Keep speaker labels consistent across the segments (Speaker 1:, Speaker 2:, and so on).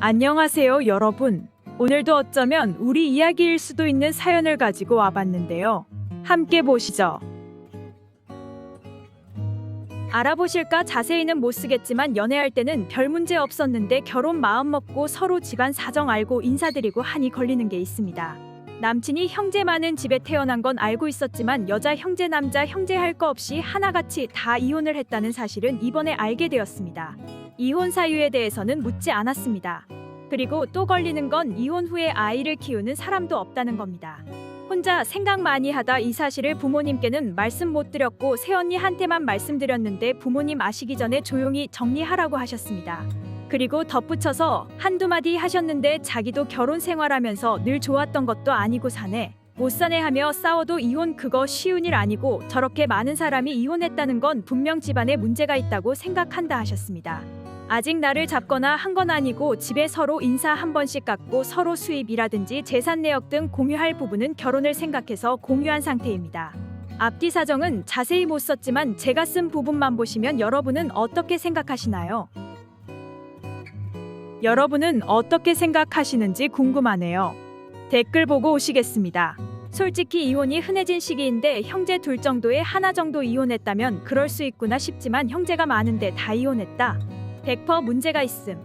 Speaker 1: 안녕하세요, 여러분. 오늘도 어쩌면 우리 이야기일 수도 있는 사연을 가지고 와봤는데요. 함께 보시죠. 알아보실까 자세히는 못 쓰겠지만 연애할 때는 별 문제 없었는데 결혼 마음 먹고 서로 집안 사정 알고 인사드리고 하니 걸리는 게 있습니다. 남친이 형제 많은 집에 태어난 건 알고 있었지만 여자 형제 남자 형제 할 거 없이 하나같이 다 이혼을 했다는 사실은 이번에 알게 되었습니다. 이혼 사유에 대해서는 묻지 않았습니다. 그리고 또 걸리는 건 이혼 후에 아이를 키우는 사람도 없다는 겁니다. 혼자 생각 많이 하다 이 사실을 부모님께는 말씀 못 드렸고 새언니한테만 말씀드렸는데 부모님 아시기 전에 조용히 정리하라고 하셨습니다. 그리고 덧붙여서 한두 마디 하셨는데 자기도 결혼 생활하면서 늘 좋았던 것도 아니고 사네. 못 사네 하며 싸워도 이혼 그거 쉬운 일 아니고 저렇게 많은 사람이 이혼했다는 건 분명 집안에 문제가 있다고 생각한다 하셨습니다. 아직 나를 잡거나 한 건 아니고 집에 서로 인사 한 번씩 갖고 서로 수입이라든지 재산 내역 등 공유할 부분은 결혼을 생각해서 공유한 상태입니다. 앞뒤 사정은 자세히 못 썼지만 제가 쓴 부분만 보시면 여러분은 어떻게 생각하시나요? 여러분은 어떻게 생각하시는지 궁금하네요. 댓글 보고 오시겠습니다. 솔직히 이혼이 흔해진 시기인데 형제 둘 정도에 하나 정도 이혼했다면 그럴 수 있구나 싶지만 형제가 많은데 다 이혼했다. 100% 문제가 있음.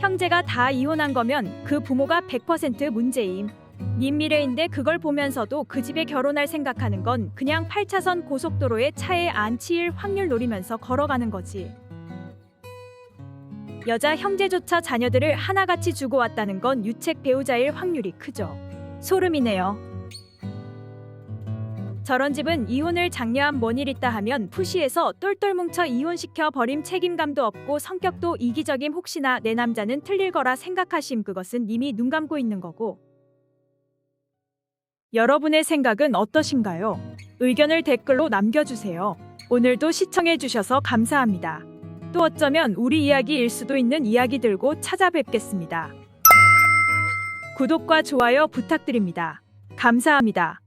Speaker 1: 형제가 다 이혼한 거면 그 부모가 100% 문제임. 님 미래인데 그걸 보면서도 그 집에 결혼할 생각하는 건 그냥 8차선 고속도로에 차에 안 치일 확률 노리면서 걸어가는 거지. 여자 형제조차 자녀들을 하나같이 주고 왔다는 건 유책 배우자일 확률이 크죠. 소름이네요. 저런 집은 이혼을 장려한 뭔일 있다 하면 푸시해서 똘똘 뭉쳐 이혼시켜 버림 책임감도 없고 성격도 이기적임 혹시나 내 남자는 틀릴 거라 생각하심 그것은 이미 눈 감고 있는 거고. 여러분의 생각은 어떠신가요? 의견을 댓글로 남겨주세요. 오늘도 시청해주셔서 감사합니다. 또 어쩌면 우리 이야기일 수도 있는 이야기 들고 찾아뵙겠습니다. 구독과 좋아요 부탁드립니다. 감사합니다.